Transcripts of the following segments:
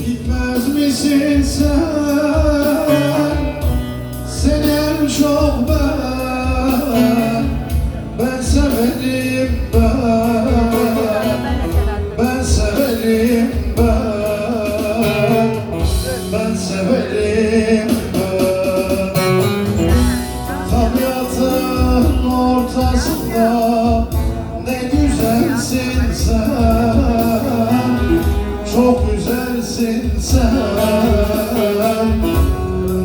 Bilmez misin sen? Senem çok ben. Ben severim ben. Çok güzelsin sen.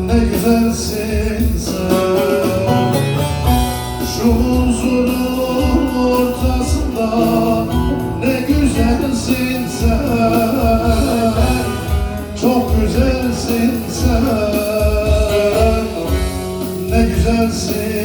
Ne güzelsin sen. Şu huzurun ortasında Ne güzelsin sen. Çok güzelsin sen. Ne güzelsin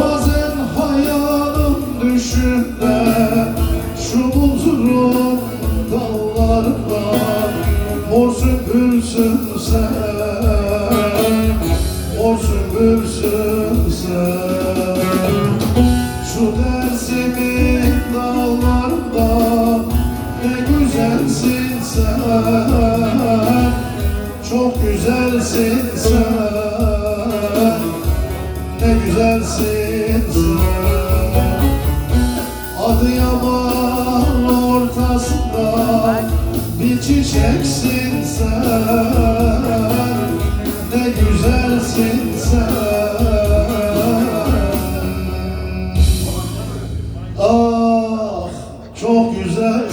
Bazen hayalim düşümde Şu buzurun dallarında Mor sen. Mor sen. Şu dersimin dağlarında Ne güzelsin sen. Çok güzelsin sen ne güzelsin sen Adıyaman ortasında bir çiçeksin sen. Ne güzelsin sen. Ah çok güzel.